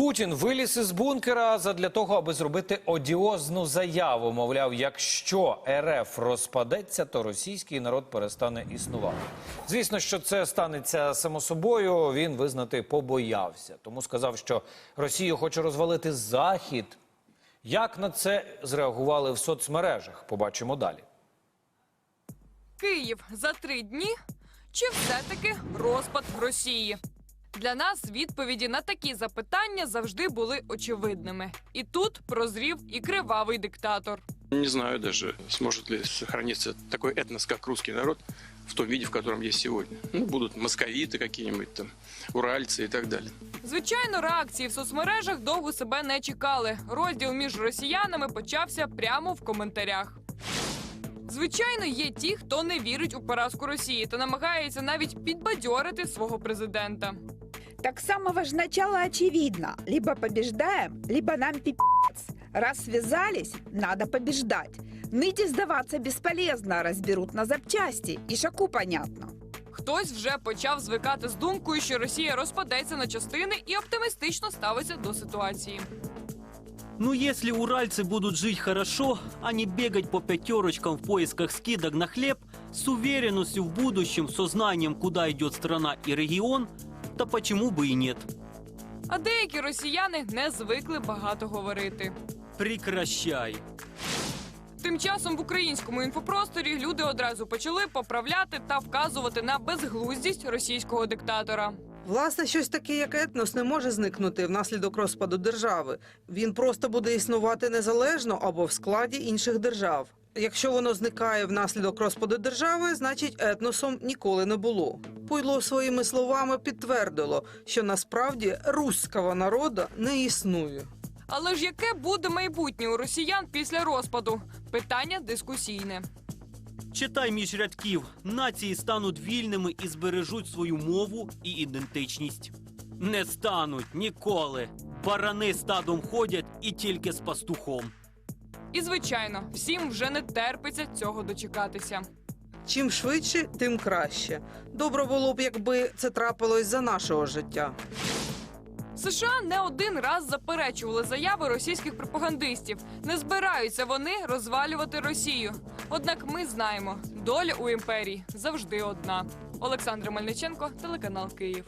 Путін виліз із бункера задля того, аби зробити одіозну заяву. Мовляв, якщо РФ розпадеться, то російський народ перестане існувати. Звісно, що це станеться само собою. Він визнати побоявся, тому сказав, що Росію хоче розвалити Захід. Як на це зреагували в соцмережах? Побачимо далі. Київ за три дні чи все-таки розпад Росії? Для нас відповіді на такі запитання завжди були очевидними. І тут прозрів і кривавий диктатор. Не знаю даже, сможет ли сохраниться такой этнос, как русский народ, в том виде, в котором есть сегодня. Ну, будут московиты какие-нибудь там, уральцы и так далее. Звичайно, реакції в соцмережах довго себе не чекали. Розділ між росіянами почався прямо в коментарях. Звичайно, є ті, хто не вірить у поразку Росії та намагається навіть підбадьорити свого президента. Так с самого же начала очевидно. Либо побеждаем, либо нам пипец. Раз связались, надо побеждать. Ныть и сдаваться бесполезно, разберут на запчасти. И шаку понятно. Хтось вже почав звикати з думкою, що Росія розпадеться на частини і оптимістично ставиться до ситуації. Ну, если уральцы будут жить хорошо, а не бегать по пятерочкам в поисках скидок на хлеб, с уверенностью в будущем, со знанием, куда идет страна и регион, то почему бы и нет? А деякі росіяни не звикли багато говорити. Прекращай. Тим часом в українському інфопросторі люди одразу почали поправляти та вказувати на безглуздість російського диктатора. Власне, щось таке, як етнос, не може зникнути внаслідок розпаду держави. Він просто буде існувати незалежно або в складі інших держав. Якщо воно зникає внаслідок розпаду держави, значить етносом ніколи не було. Пуйло своїми словами підтвердило, що насправді руського народу не існує. Але ж яке буде майбутнє у росіян після розпаду? Питання дискусійне. Читай між рядків. Нації стануть вільними і збережуть свою мову і ідентичність. Не стануть ніколи. Барани стадом ходять і тільки з пастухом. І звичайно, всім вже не терпиться цього дочекатися. Чим швидше, тим краще. Добре було б, якби це трапилось за нашого життя. США не один раз заперечували заяви російських пропагандистів. Не збираються вони розвалювати Росію. Однак ми знаємо, доля у імперії завжди одна. Олександр Мельниченко, телеканал Київ.